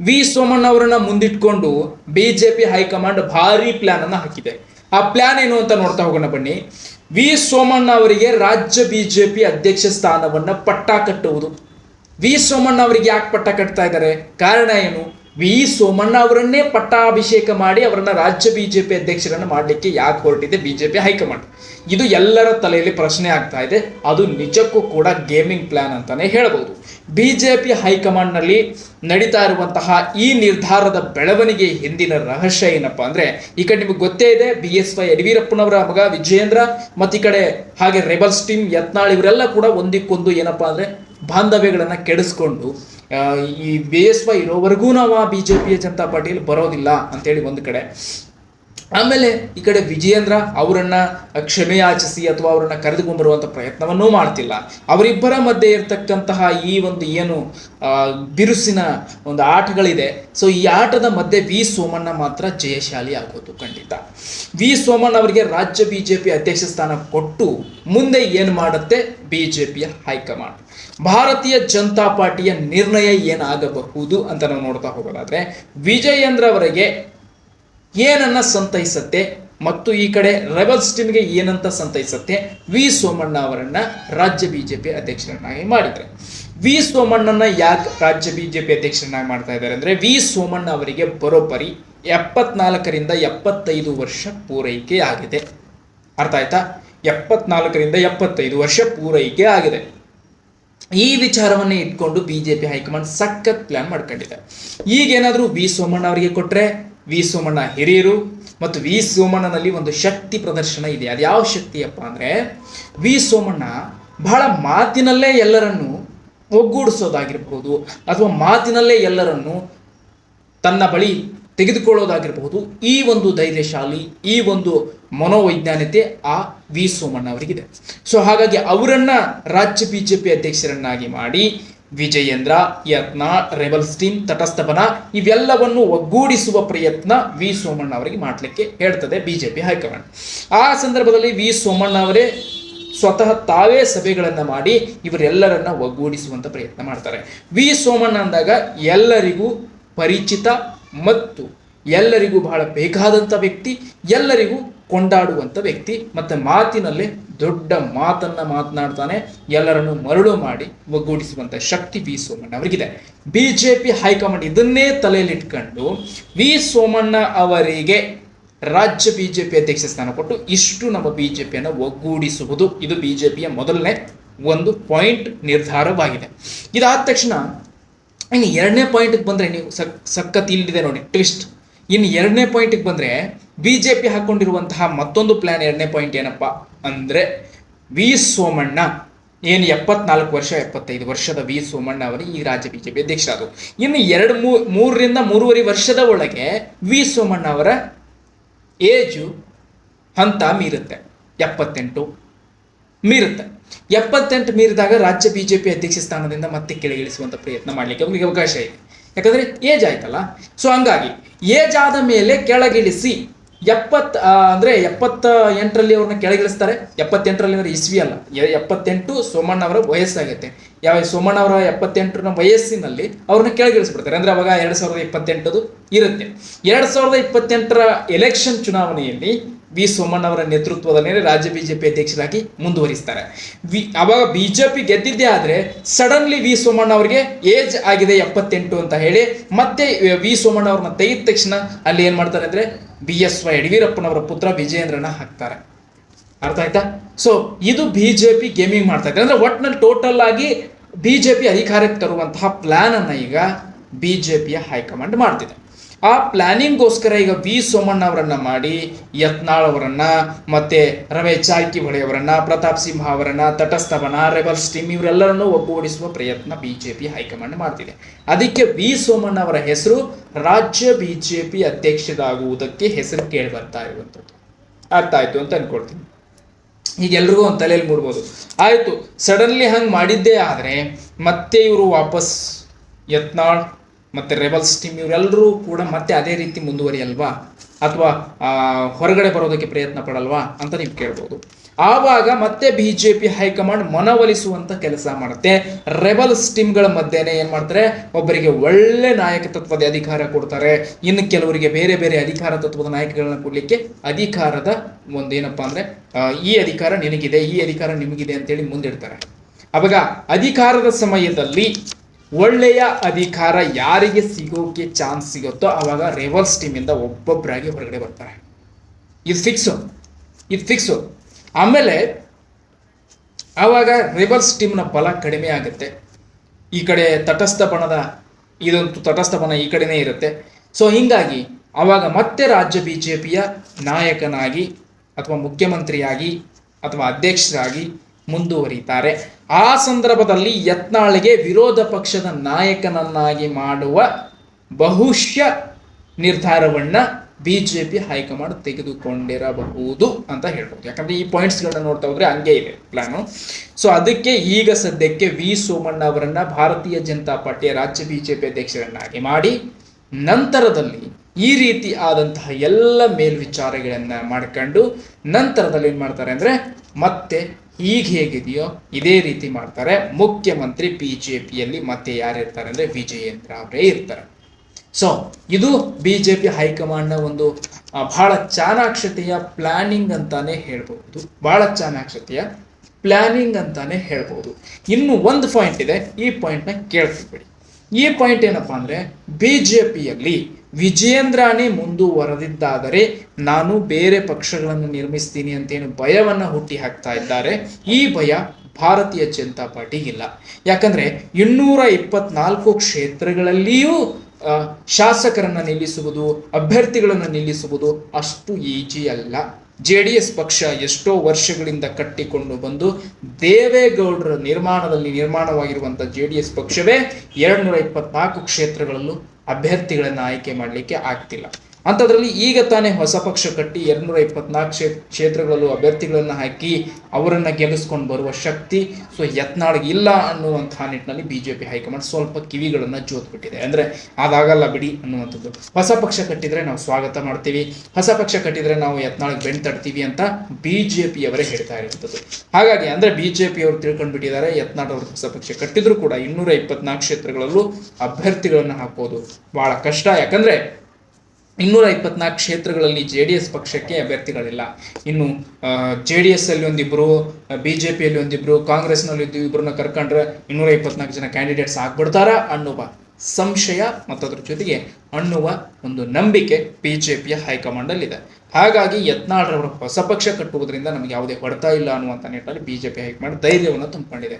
V Somanna ಅವರನ್ನ ಮುಂದಿಟ್ಕೊಂಡು BJP high command ಭಾರಿ ಪ್ಲಾನ್ ಅನ್ನ ಹಾಕಿದೆ. ಆ ಪ್ಲಾನ್ ಏನು ಅಂತ ನೋಡ್ತಾ ಹೋಗೋಣ ಬನ್ನಿ. ವಿ ಸೋಮಣ್ಣ ಅವರಿಗೆ ರಾಜ್ಯ ಬಿಜೆಪಿ ಅಧ್ಯಕ್ಷ ಸ್ಥಾನವನ್ನ ಪಟ್ಟ ಕಟ್ಟುವುದು ವಿ ಸೋಮಣ್ಣ ಅವರಿಗೆ ಯಾಕೆ ಪಟ್ಟ ಕಟ್ತಾ ಇದ್ದಾರೆ ಕಾರಣ ಏನು? ವಿ ಸೋಮಣ್ಣ ಅವರನ್ನೇ ಪಟ್ಟಾಭಿಷೇಕ ಮಾಡಿ ಅವರನ್ನ ರಾಜ್ಯ ಬಿಜೆಪಿ ಅಧ್ಯಕ್ಷರನ್ನ ಮಾಡಲಿಕ್ಕೆ ಯಾಕೆ ಹೊರಟಿದೆ ಬಿಜೆಪಿ ಹೈಕಮಾಂಡ್. ಇದು ಎಲ್ಲರ ತಲೆಯಲ್ಲಿ ಪ್ರಶ್ನೆ ಆಗ್ತಾ ಇದೆ. ಅದು ನಿಜಕ್ಕೂ ಕೂಡ ಗೇಮಿಂಗ್ ಪ್ಲಾನ್ ಅಂತಾನೆ ಹೇಳಬಹುದು ಬಿಜೆಪಿ ಹೈಕಮಾಂಡ್ನಲ್ಲಿ ನಡೀತಾ ಇರುವಂತಹ ಈ ನಿರ್ಧಾರದ ಬೆಳವಣಿಗೆ ಹಿಂದಿನ ರಹಸ್ಯ ಏನಪ್ಪಾ ಅಂದ್ರೆ, ಈ ಕಡೆ ನಿಮಗೆ ಗೊತ್ತೇ ಇದೆ, ಬಿ ಎಸ್ ವೈ ಯಡಿಯೂರಪ್ಪನವರ ಮಗ ವಿಜಯೇಂದ್ರ, ಮತ್ತು ಈ ಕಡೆ ಹಾಗೆ ರೆಬಲ್ಸ್ ಟೀಮ್ ಯತ್ನಾಳ್ ಇವರೆಲ್ಲ ಕೂಡ ಒಂದಿಕ್ಕೊಂದು ಏನಪ್ಪಾ ಅಂದ್ರೆ, ಬಾಂಧವ್ಯಗಳನ್ನು ಕೆಡಿಸ್ಕೊಂಡು ಈ ಬಿ ಎಸ್ ವೈ ಇರೋವರೆಗೂ ನಾವು ಆ ಬಿ ಜೆ ಪಿಯ ಜನತಾ ಪಾರ್ಟಿಯಲ್ಲಿ ಬರೋದಿಲ್ಲ ಅಂತೇಳಿ ಒಂದು ಕಡೆ. ಆಮೇಲೆ ಈ ಕಡೆ ವಿಜಯೇಂದ್ರ ಅವರನ್ನ ಕ್ಷಮೆಯಾಚಿಸಿ ಅಥವಾ ಅವರನ್ನ ಕರೆದುಕೊಂಡ್ಬರುವಂಥ ಪ್ರಯತ್ನವನ್ನೂ ಮಾಡ್ತಿಲ್ಲ. ಅವರಿಬ್ಬರ ಮಧ್ಯೆ ಇರತಕ್ಕಂತಹ ಈ ಒಂದು ಏನು ಬಿರುಸಿನ ಒಂದು ಆಟಗಳಿದೆ. ಸೊ ಈ ಆಟದ ಮಧ್ಯೆ ವಿ ಸೋಮಣ್ಣ ಮಾತ್ರ ಜಯಶಾಲಿ ಆಗೋದು ಖಂಡಿತ. ವಿ ಸೋಮಣ್ಣ ಅವರಿಗೆ ರಾಜ್ಯ ಬಿಜೆಪಿ ಅಧ್ಯಕ್ಷ ಸ್ಥಾನ ಕೊಟ್ಟು ಮುಂದೆ ಏನು ಮಾಡುತ್ತೆ? ಬಿಜೆಪಿಯ ಹೈಕಮಾಂಡ್. ಭಾರತೀಯ ಜನತಾ ಪಾರ್ಟಿಯ ನಿರ್ಣಯ ಏನಾಗಬಹುದು ಅಂತ ನಾವು ನೋಡ್ತಾ ಹೋಗೋದಾದ್ರೆ ವಿಜಯೇಂದ್ರವರೆಗೆ ಏನನ್ನ ಸಂತೈಸತ್ತೆ ಮತ್ತು ಈ ಕಡೆ ರೆಬಲ್ಸ್ ಟೀಮ್ಗೆ ಏನಂತ ಸಂತೈಸತ್ತೆ, ವಿ ಸೋಮಣ್ಣ ಅವರನ್ನ ರಾಜ್ಯ ಬಿಜೆಪಿ ಅಧ್ಯಕ್ಷರನ್ನಾಗಿ ಮಾಡಿದ್ದಾರೆ ವಿ ಸೋಮಣ್ಣನ ಯಾಕೆ ರಾಜ್ಯ ಬಿಜೆಪಿ ಅಧ್ಯಕ್ಷರನ್ನಾಗಿ ಮಾಡ್ತಾ ಇದ್ದಾರೆ ಅಂದ್ರೆ, ವಿ ಸೋಮಣ್ಣ ಅವರಿಗೆ ಬರೋಬ್ಬರಿ ಎಪ್ಪತ್ನಾಲ್ಕರಿಂದ ಎಪ್ಪತ್ತೈದು ವರ್ಷ ಪೂರೈಕೆ ಆಗಿದೆ. ಅರ್ಥ ಆಯ್ತಾ? ಎಪ್ಪತ್ನಾಲ್ಕರಿಂದ ಎಪ್ಪತ್ತೈದು ವರ್ಷ ಪೂರೈಕೆ ಆಗಿದೆ. ಈ ವಿಚಾರವನ್ನೇ ಇಟ್ಕೊಂಡು B J P high command ಸಖತ್ ಪ್ಲಾನ್ ಮಾಡ್ಕೊಂಡಿದೆ. ಈಗೇನಾದರೂ ವಿ ಸೋಮಣ್ಣ ಅವರಿಗೆ ಕೊಟ್ಟರೆ ವಿ ಸೋಮಣ್ಣ ಹಿರಿಯರು ಮತ್ತು ವಿ ಸೋಮಣ್ಣನಲ್ಲಿ ಒಂದು ಶಕ್ತಿ ಪ್ರದರ್ಶನ ಇದೆ. ಅದು ಯಾವ ಶಕ್ತಿಯಪ್ಪ ಅಂದರೆ ವಿ ಸೋಮಣ್ಣ ಬಹಳ ಮಾತಿನಲ್ಲೇ ಎಲ್ಲರನ್ನು ಒಗ್ಗೂಡಿಸೋದಾಗಿರಬಹುದು ಅಥವಾ ಮಾತಿನಲ್ಲೇ ಎಲ್ಲರನ್ನು ತನ್ನ ಬಳಿ ತೆಗೆದುಕೊಳ್ಳೋದಾಗಿರಬಹುದು. ಈ ಒಂದು ಧೈರ್ಯಶಾಲಿ, ಈ ಒಂದು ಮನೋವೈಜ್ಞಾನಿಕತೆ ಆ ವಿ ಸೋಮಣ್ಣ ಅವರಿಗಿದೆ. ಸೊ ಹಾಗಾಗಿ ಅವರನ್ನ ರಾಜ್ಯ ಬಿಜೆಪಿ ಅಧ್ಯಕ್ಷರನ್ನಾಗಿ ಮಾಡಿ ವಿಜಯೇಂದ್ರ, ಯತ್ನ, ರೆಬಲ್ಸ್ ಟೀಮ್ ತಟಸ್ಥಪನ ಇವೆಲ್ಲವನ್ನು ಒಗ್ಗೂಡಿಸುವ ಪ್ರಯತ್ನ ವಿ ಸೋಮಣ್ಣ ಅವರಿಗೆ ಮಾಡಲಿಕ್ಕೆ ಹೇಳ್ತದೆ ಬಿಜೆಪಿ ಹೈಕಮಾಂಡ್. ಆ ಸಂದರ್ಭದಲ್ಲಿ ವಿ ಸೋಮಣ್ಣ ಅವರೇ ಸ್ವತಃ ತಾವೇ ಸಭೆಗಳನ್ನು ಮಾಡಿ ಇವರೆಲ್ಲರನ್ನ ಒಗ್ಗೂಡಿಸುವಂತ ಪ್ರಯತ್ನ ಮಾಡ್ತಾರೆ. ವಿ ಸೋಮಣ್ಣ ಅಂದಾಗ ಎಲ್ಲರಿಗೂ ಪರಿಚಿತ ಮತ್ತು ಎಲ್ಲರಿಗೂ ಬಹಳ ಬೇಕಾದಂಥ ವ್ಯಕ್ತಿ, ಎಲ್ಲರಿಗೂ ಕೊಂಡಾಡುವಂಥ ವ್ಯಕ್ತಿ. ಮತ್ತು ಮಾತಿನಲ್ಲಿ ದೊಡ್ಡ ಮಾತನ್ನ ಮಾತನಾಡ್ತಾನೆ. ಎಲ್ಲರನ್ನು ಮರಳು ಮಾಡಿ ಒಗ್ಗೂಡಿಸುವಂಥ ಶಕ್ತಿ V Somanna ಅವರಿಗಿದೆ. B J P high command ಇದನ್ನೇ ತಲೆಯಲ್ಲಿಟ್ಕೊಂಡು ವಿ ಸೋಮಣ್ಣ ಅವರಿಗೆ ರಾಜ್ಯ ಬಿಜೆಪಿ ಅಧ್ಯಕ್ಷ ಸ್ಥಾನ ಕೊಟ್ಟು ಇಷ್ಟು ನಮ್ಮ ಬಿಜೆಪಿಯನ್ನು ಒಗ್ಗೂಡಿಸುವುದು. ಇದು ಬಿಜೆಪಿಯ ಮೊದಲನೇ ಒಂದು ಪಾಯಿಂಟ್ ನಿರ್ಧಾರವಾಗಿದೆ. ಇದಾದ ತಕ್ಷಣ ಇನ್ನು ಎರಡನೇ ಪಾಯಿಂಟ್ಗೆ ಬಂದರೆ ನೀವು ಸಕ್, ಸಖತ್ ಇಲ್ಲಿದೆ ನೋಡಿ ಟ್ವಿಸ್ಟ್ ಇನ್ನು ಎರಡನೇ ಪಾಯಿಂಟಿಗೆ ಬಂದರೆ ಬಿ ಜೆ ಪಿ ಹಾಕ್ಕೊಂಡಿರುವಂತಹ ಮತ್ತೊಂದು ಪ್ಲ್ಯಾನ್ ಎರಡನೇ ಪಾಯಿಂಟ್ ಏನಪ್ಪ ಅಂದರೆ ವಿ ಸೋಮಣ್ಣ, ಏನು ಎಪ್ಪತ್ನಾಲ್ಕು ವರ್ಷ, ಎಪ್ಪತ್ತೈದು ವರ್ಷದ ವಿ ಸೋಮಣ್ಣ ಅವರು ಈ ರಾಜ್ಯ ಬಿ ಜೆ ಪಿ ಅಧ್ಯಕ್ಷರಾದರು. ಇನ್ನು ಎರಡು ಮೂರರಿಂದ ಮೂರುವರೆ ವರ್ಷದ ಒಳಗೆ ವಿ ಸೋಮಣ್ಣ ಅವರ ಏಜು ಹಂತ ಮೀರುತ್ತೆ. ಎಪ್ಪತ್ತೆಂಟು ಮೀರುತ್ತೆ. ಎಪ್ಪತ್ತೆಂಟು ಮೀರಿದಾಗ ರಾಜ್ಯ ಬಿಜೆಪಿ ಅಧ್ಯಕ್ಷ ಸ್ಥಾನದಿಂದ ಮತ್ತೆ ಕೆಳಗಿಳಿಸುವಂಥ ಪ್ರಯತ್ನ ಮಾಡಲಿಕ್ಕೆ ಅವರಿಗೆ ಅವಕಾಶ ಇದೆ. ಯಾಕಂದ್ರೆ ಏಜ್ ಆಯ್ತಲ್ಲ? ಸೊ ಹಂಗಾಗಿ, ಏಜ್ ಆದ ಮೇಲೆ ಕೆಳಗಿಳಿಸಿ ಎಪ್ಪತ್ ಅಂದರೆ ಎಪ್ಪತ್ತ ಎಂಟರಲ್ಲಿ ಅವ್ರನ್ನ ಕೆಳಗಿಳಿಸ್ತಾರೆ. ಎಪ್ಪತ್ತೆಂಟರಲ್ಲಿ ಅಂದ್ರೆ ಇಸ್ವಿ ಅಲ್ಲ. ಎಪ್ಪತ್ತೆಂಟು ಸೋಮಣ್ಣ ಅವರ ವಯಸ್ಸಾಗುತ್ತೆ. ಯಾವ ಸೋಮಣ್ಣ ಅವರ ಎಪ್ಪತ್ತೆಂಟರ ವಯಸ್ಸಿನಲ್ಲಿ ಅವ್ರನ್ನ ಕೆಳಗಿಳಿಸ್ಬಿಡ್ತಾರೆ. ಅಂದ್ರೆ ಅವಾಗ ಎರಡ್ ಸಾವಿರದ ಇಪ್ಪತ್ತೆಂಟದು ಇರುತ್ತೆ. ಎರಡ್ ಸಾವಿರದ ಇಪ್ಪತ್ತೆಂಟರ ಎಲೆಕ್ಷನ್ ಚುನಾವಣೆಯಲ್ಲಿ ವಿ ಸೋಮಣ್ಣವರ ನೇತೃತ್ವದಲ್ಲಿ ರಾಜ್ಯ ಬಿಜೆಪಿ ಅಧ್ಯಕ್ಷರಾಗಿ ಮುಂದುವರಿಸ್ತಾರೆ. ವಿ, ಅವಾಗ ಬಿಜೆಪಿ ಗೆದ್ದಿದ್ದೇ ಆದರೆ ಸಡನ್ಲಿ ವಿ ಸೋಮಣ್ಣ ಅವರಿಗೆ ಏಜ್ ಆಗಿದೆ ಎಪ್ಪತ್ತೆಂಟು ಅಂತ ಹೇಳಿ ಮತ್ತೆ ವಿ ಸೋಮಣ್ಣ ಅವ್ರನ್ನ ತೆಗೆದ ತಕ್ಷಣ ಅಲ್ಲಿ ಏನು ಮಾಡ್ತಾರೆ ಅಂದರೆ ಬಿ ಎಸ್ ವೈ ಯಡಿಯೂರಪ್ಪನವರ ಪುತ್ರ ವಿಜಯೇಂದ್ರನ ಹಾಕ್ತಾರೆ. ಅರ್ಥ ಆಯ್ತಾ? ಸೊ ಇದು ಬಿಜೆಪಿ ಗೇಮಿಂಗ್ ಮಾಡ್ತಾ ಇದೆ ಅಂದರೆ ಒಟ್ನಲ್ಲಿ ಟೋಟಲ್ ಆಗಿ ಬಿಜೆಪಿ ಅಧಿಕಾರಕ್ಕೆ ತರುವಂತಹ ಪ್ಲ್ಯಾನನ್ನು ಈಗ ಬಿ ಈಗ ಬಿಜೆಪಿಯ ಹೈಕಮಾಂಡ್ ಮಾಡ್ತಿದೆ. ಆ ಪ್ಲಾನಿಂಗ್ಗೋಸ್ಕರ ಈಗ ವಿ ಸೋಮಣ್ಣ ಅವರನ್ನ ಮಾಡಿ, ಯತ್ನಾಳ್ ಅವರನ್ನ, ಮತ್ತೆ ರವೆ ಜಾರಕಿಹೊಳಿ ಅವರನ್ನ, ಪ್ರತಾಪ್ ಸಿಂಹ ಅವರನ್ನ, ತಟಸ್ಥವನ ರೆಬಲ್ ಸ್ಟೀಮ್ ಇವರೆಲ್ಲರನ್ನು ಒಗ್ಗೂಡಿಸುವ ಪ್ರಯತ್ನ ಬಿಜೆಪಿ ಹೈಕಮಾಂಡ್ ಮಾಡ್ತಿದೆ. ಅದಕ್ಕೆ ವಿ ಸೋಮಣ್ಣ ಅವರ ಹೆಸರು, ರಾಜ್ಯ ಬಿಜೆಪಿ ಅಧ್ಯಕ್ಷರಾಗುವುದಕ್ಕೆ ಹೆಸರು ಕೇಳಿ ಬರ್ತಾ ಇರುವಂಥದ್ದು. ಅರ್ಥ ಆಯ್ತು ಅಂತ ಅನ್ಕೊಳ್ತೀನಿ. ಈಗ ಎಲ್ರಿಗೂ ಒಂದು ತಲೆಯಲ್ಲಿ ಮೂಡ್ಬೋದು. ಆಯಿತು, ಸಡನ್ಲಿ ಹಂಗೆ ಮಾಡಿದ್ದೇ ಆದರೆ ಮತ್ತೆ ಇವರು ವಾಪಸ್ ಯತ್ನಾಳ್ ಮತ್ತು ರೆಬಲ್ಸ್ ಟೀಮ್ ಇವರೆಲ್ಲರೂ ಕೂಡ ಮತ್ತೆ ಅದೇ ರೀತಿ ಮುಂದುವರಿಯಲ್ವಾ? ಅಥವಾ ಹೊರಗಡೆ ಬರೋದಕ್ಕೆ ಪ್ರಯತ್ನ ಪಡಲ್ವಾ ಅಂತ ನೀವು ಕೇಳ್ಬೋದು. ಆವಾಗ ಮತ್ತೆ B J P high command ಮನವೊಲಿಸುವಂಥ ಕೆಲಸ ಮಾಡುತ್ತೆ. ರೆಬಲ್ಸ್ ಟೀಮ್ಗಳ ಮಧ್ಯೆನೆ ಏನು ಮಾಡ್ತಾರೆ? ಒಬ್ಬರಿಗೆ ಒಳ್ಳೆ ನಾಯಕತ್ವದ ಅಧಿಕಾರ ಕೊಡ್ತಾರೆ. ಇನ್ನು ಕೆಲವರಿಗೆ ಬೇರೆ ಬೇರೆ ಅಧಿಕಾರ ತತ್ವದ ನಾಯಕಗಳನ್ನ ಕೊಡ್ಲಿಕ್ಕೆ ಅಧಿಕಾರದ ಒಂದೇನಪ್ಪಾ ಅಂದ್ರೆ ಆ, ಈ ಅಧಿಕಾರ ನಿನಗಿದೆ ಈ ಅಧಿಕಾರ ನಿಮಗಿದೆ ಅಂತೇಳಿ ಮುಂದಿಡ್ತಾರೆ. ಅವಾಗ ಅಧಿಕಾರದ ಸಮಯದಲ್ಲಿ ಒಳ್ಳೆಯ ಅಧಿಕಾರ ಯಾರಿಗೆ ಸಿಗೋಕೆ ಚಾನ್ಸ್ ಸಿಗುತ್ತೋ ಅವಾಗ ಟೀಮ್ ಟೀಮಿಂದ ಒಬ್ಬೊಬ್ಬರಾಗಿ ಹೊರಗಡೆ ಬರ್ತಾರೆ. ಇದು ಫಿಕ್ಸು ಇದು ಫಿಕ್ಸು ಆಮೇಲೆ ಆವಾಗ ರೆಬಲ್ಸ್ ಟೀಮ್ನ ಬಲ ಕಡಿಮೆ ಆಗುತ್ತೆ. ಈ ಕಡೆ ತಟಸ್ಥ ಬಣದ, ಇದೊಂದು ತಟಸ್ಥ ಬಣ ಈ ಕಡೆನೇ ಇರುತ್ತೆ. ಸೊ ಹಿಂಗಾಗಿ ಆವಾಗ ಮತ್ತೆ ರಾಜ್ಯ ಬಿ ಜೆ ಪಿಯ ನಾಯಕನಾಗಿ ಅಥವಾ ಮುಖ್ಯಮಂತ್ರಿಯಾಗಿ ಅಥವಾ ಅಧ್ಯಕ್ಷರಾಗಿ ಮುಂದುವರಿತಾರೆ. ಆ ಸಂದರ್ಭದಲ್ಲಿ ಯತ್ನಾಳಿಗೆ ವಿರೋಧ ಪಕ್ಷದ ನಾಯಕನನ್ನಾಗಿ ಮಾಡುವ ಬಹುಶಃ ಜೆ ಪಿ ಹೈಕಮಾಂಡ್ ತೆಗೆದುಕೊಂಡಿರಬಹುದು ಅಂತ ಹೇಳ್ಬೋದು. ಯಾಕಂದ್ರೆ ಈ ಪಾಯಿಂಟ್ಸ್ಗಳನ್ನ ನೋಡ್ತಾ ಹೋದ್ರೆ ಹಂಗೆ ಇದೆ ಪ್ಲಾನು ಸೊ ಅದಕ್ಕೆ ಈಗ ಸದ್ಯಕ್ಕೆ ವಿ ಸೋಮಣ್ಣ ಅವರನ್ನ ಭಾರತೀಯ ಜನತಾ ಪಾರ್ಟಿಯ ರಾಜ್ಯ ಬಿಜೆಪಿ ಅಧ್ಯಕ್ಷರನ್ನಾಗಿ ಮಾಡಿ, ನಂತರದಲ್ಲಿ ಈ ರೀತಿ ಆದಂತಹ ಎಲ್ಲ ಮೇಲ್ವಿಚಾರಗಳನ್ನ ಮಾಡ್ಕೊಂಡು, ನಂತರದಲ್ಲಿ ಏನ್ ಮಾಡ್ತಾರೆ ಅಂದ್ರೆ ಮತ್ತೆ ಈಗ ಹೇಗಿದೆಯೋ ಇದೇ ರೀತಿ ಮಾಡ್ತಾರೆ. ಮುಖ್ಯಮಂತ್ರಿ ಬಿ ಜೆ ಪಿಯಲ್ಲಿ ಮತ್ತೆ ಯಾರಿರ್ತಾರೆ ಅಂದರೆ ವಿಜಯೇಂದ್ರ ಅವರೇ ಇರ್ತಾರೆ. ಸೊ ಇದು ಬಿ ಜೆ ಪಿ ಹೈಕಮಾಂಡ್ನ ಒಂದು ಬಹಳ ಚಾಣಾಕ್ಷತೆಯ ಪ್ಲಾನಿಂಗ್ ಅಂತಾನೆ ಹೇಳ್ಬಹುದು. ಬಹಳ ಚಾಣಾಕ್ಷತೆಯ ಪ್ಲಾನಿಂಗ್ ಅಂತಾನೆ ಹೇಳ್ಬಹುದು. ಇನ್ನು ಒಂದು ಪಾಯಿಂಟ್ ಇದೆ. ಈ ಪಾಯಿಂಟ್ನ ಕೇಳ್ತಿಬಿಡಿ ಈ ಪಾಯಿಂಟ್ ಏನಪ್ಪಾ ಅಂದ್ರೆ ಬಿಜೆಪಿಯಲ್ಲಿ ವಿಜಯೇಂದ್ರನೇ ಮುಂದುವರೆದಿದ್ದಾದರೆ ನಾನು ಬೇರೆ ಪಕ್ಷಗಳನ್ನು ನಿರ್ಮಿಸ್ತೀನಿ ಅಂತೇನು ಭಯವನ್ನು ಹುಟ್ಟಿ ಹಾಕ್ತಾ ಇದ್ದಾರೆ. ಈ ಭಯ ಭಾರತೀಯ ಜನತಾ ಪಾರ್ಟಿಗಿಲ್ಲ ಯಾಕಂದ್ರೆ ಇನ್ನೂರ ಇಪ್ಪತ್ನಾಲ್ಕು ಕ್ಷೇತ್ರಗಳಲ್ಲಿಯೂ ಶಾಸಕರನ್ನ ನಿಲ್ಲಿಸುವುದು, ಅಭ್ಯರ್ಥಿಗಳನ್ನು ನಿಲ್ಲಿಸುವುದು ಅಷ್ಟು ಈಜಿ ಅಲ್ಲ. ಜೆ ಡಿ ಎಸ್ ಪಕ್ಷ ಎಷ್ಟೋ ವರ್ಷಗಳಿಂದ ಕಟ್ಟಿಕೊಂಡು ಬಂದು ದೇವೇಗೌಡರ ನಿರ್ಮಾಣದಲ್ಲಿ ನಿರ್ಮಾಣವಾಗಿರುವಂಥ ಜೆ ಡಿ ಎಸ್ ಪಕ್ಷವೇ ಎರಡ್ನೂರ ಇಪ್ಪತ್ನಾಲ್ಕು ಕ್ಷೇತ್ರಗಳಲ್ಲೂ ಅಭ್ಯರ್ಥಿಗಳನ್ನು ಆಯ್ಕೆ ಮಾಡಲಿಕ್ಕೆ ಆಗ್ತಿಲ್ಲ. ಅಂಥದ್ರಲ್ಲಿ ಈಗ ತಾನೇ ಹೊಸ ಪಕ್ಷ ಕಟ್ಟಿ ಎರಡ್ನೂರ ಇಪ್ಪತ್ನಾಲ್ಕು ಕ್ಷೇ ಕ್ಷೇತ್ರಗಳಲ್ಲೂ ಅಭ್ಯರ್ಥಿಗಳನ್ನು ಹಾಕಿ ಅವರನ್ನು ಗೆಲ್ಲಿಸ್ಕೊಂಡು ಬರುವ ಶಕ್ತಿ, ಸೊ ಯತ್ನಾಳ್ಗೆ ಇಲ್ಲ ಅನ್ನುವಂತಹ ನಿಟ್ಟಿನಲ್ಲಿ ಬಿ ಜೆ ಪಿ ಹೈಕಮಾಂಡ್ ಸ್ವಲ್ಪ ಕಿವಿಗಳನ್ನು ಜೋತ್ಬಿಟ್ಟಿದೆ. ಅಂದರೆ ಅದಾಗಲ್ಲ ಬಿಡಿ ಅನ್ನುವಂಥದ್ದು. ಹೊಸ ಪಕ್ಷ ಕಟ್ಟಿದರೆ ನಾವು ಸ್ವಾಗತ ಮಾಡ್ತೀವಿ. ಹೊಸ ಪಕ್ಷ ಕಟ್ಟಿದರೆ ನಾವು ಯತ್ನಾಳ್ಗೆ ಬೆಣ್ ತಡ್ತೀವಿ ಅಂತ ಬಿಜೆಪಿ ಅವರೇ ಹೇಳ್ತಾ ಇರುವಂಥದ್ದು. ಹಾಗಾಗಿ ಅಂದರೆ ಬಿ ಅವರು ತಿಳ್ಕೊಂಡ್ಬಿಟ್ಟಿದ್ದಾರೆ, ಯತ್ನಾಳ್ ಅವರು ಹೊಸ ಪಕ್ಷ ಕಟ್ಟಿದ್ರು ಕೂಡ ಇನ್ನೂರ ಇಪ್ಪತ್ನಾಲ್ಕು ಕ್ಷೇತ್ರಗಳಲ್ಲೂ ಅಭ್ಯರ್ಥಿಗಳನ್ನು ಹಾಕೋದು ಬಹಳ ಕಷ್ಟ. ಯಾಕಂದ್ರೆ ಇನ್ನೂರ ಇಪ್ಪತ್ನಾಲ್ಕು ಕ್ಷೇತ್ರಗಳಲ್ಲಿ ಜೆ ಡಿ ಎಸ್ ಪಕ್ಷಕ್ಕೆ ಅಭ್ಯರ್ಥಿಗಳಿಲ್ಲ. ಇನ್ನು ಜೆ ಡಿ ಎಸ್ ಅಲ್ಲಿ ಒಂದಿಬ್ರು ಬಿ ಜೆ ಪಿಯಲ್ಲಿ ಒಂದಿಬ್ರು, ಕಾಂಗ್ರೆಸ್ನಲ್ಲಿ ಇಬ್ಬರನ್ನ ಕರ್ಕೊಂಡ್ರೆ ಇನ್ನೂರ ಇಪ್ಪತ್ನಾಲ್ಕು ಜನ ಕ್ಯಾಂಡಿಡೇಟ್ಸ್ ಆಗ್ಬಿಡ್ತಾರಾ ಅನ್ನುವ ಸಂಶಯ ಮತ್ತು ಅದ್ರ ಜೊತೆಗೆ ಅನ್ನುವ ಒಂದು ನಂಬಿಕೆ ಬಿ ಜೆ ಪಿಯ ಹೈಕಮಾಂಡಲ್ಲಿದೆ. ಹಾಗಾಗಿ ಯತ್ನಾಳ್ರವರು ಹೊಸ ಪಕ್ಷ ಕಟ್ಟುವುದರಿಂದ ನಮಗೆ ಯಾವುದೇ ಹೊಡೆತ ಇಲ್ಲ ಅನ್ನುವಂಥ ನಿಟ್ಟಲ್ಲಿ B J P high command ಧೈರ್ಯವನ್ನು ತುಂಬಿಕೊಂಡಿದೆ.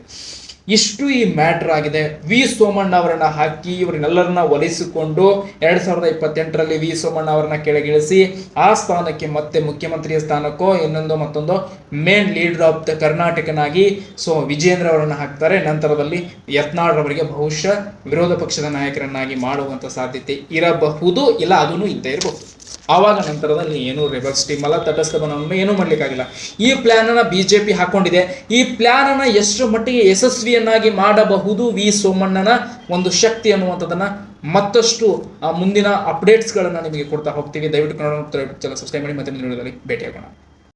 ಇಷ್ಟು ಈ ಮ್ಯಾಟ್ರ್ ಆಗಿದೆ. ವಿ ಸೋಮಣ್ಣ ಅವರನ್ನ ಹಾಕಿ ಇವರನ್ನೆಲ್ಲರನ್ನ ಒಲಿಸಿಕೊಂಡು ಎರಡ್ ಸಾವಿರದ ಇಪ್ಪತ್ತೆಂಟರಲ್ಲಿ ವಿ ಸೋಮಣ್ಣ ಅವರನ್ನ ಕೆಳಗಿಳಿಸಿ ಆ ಸ್ಥಾನಕ್ಕೆ ಮತ್ತೆ ಮುಖ್ಯಮಂತ್ರಿಯ ಸ್ಥಾನಕ್ಕೋ ಇನ್ನೊಂದು ಮತ್ತೊಂದು ಮೇನ್ ಲೀಡರ್ ಆಫ್ ದ ಕರ್ನಾಟಕನಾಗಿ ಸೊ ವಿಜೇಂದ್ರ ಅವರನ್ನ ಹಾಕ್ತಾರೆ. ನಂತರದಲ್ಲಿ ಯತ್ನಾಳ್ ಅವರಿಗೆ ಬಹುಶಃ ವಿರೋಧ ಪಕ್ಷದ ನಾಯಕರನ್ನಾಗಿ ಮಾಡುವಂತ ಸಾಧ್ಯತೆ ಇರಬಹುದು. ಇಲ್ಲ, ಅದನ್ನು ಇದ್ದೇ ಇರಬಹುದು. ಆವಾಗ ನಂತರದಲ್ಲಿ ಏನು ರೆಬಲ್ಸ್ ಟೀಮ್ ಅಲ್ಲ ತಟಸ್ಥ ಬಂದ ಏನೂ ಮಾಡ್ಲಿಕ್ಕಾಗಿಲ್ಲ. ಈ ಪ್ಲಾನ್ ಜೆ ಬಿಜೆಪಿ ಹಾಕೊಂಡಿದೆ. ಈ ಪ್ಲಾನ್ ಅನ್ನ ಎಷ್ಟು ಮಟ್ಟಿಗೆ ಯಶಸ್ವಿಯನ್ನಾಗಿ ಮಾಡಬಹುದು ವಿ ಸೋಮಣ್ಣನ ಒಂದು ಶಕ್ತಿ ಅನ್ನುವಂಥದ್ದನ್ನ ಮತ್ತಷ್ಟು ಮುಂದಿನ ಅಪ್ಡೇಟ್ಸ್ಗಳನ್ನು ನಿಮಗೆ ಕೊಡ್ತಾ ಹೋಗ್ತೀವಿ. ದಯವಿಟ್ಟು ಕನ್ನಡ ಸಬ್ಸ್ಕ್ರೈಬ್ ಮಾಡಿ ಮತ್ತೆ ವಿಡಿಯೋದಲ್ಲಿ ಭೇಟಿಯಾಗೋಣ.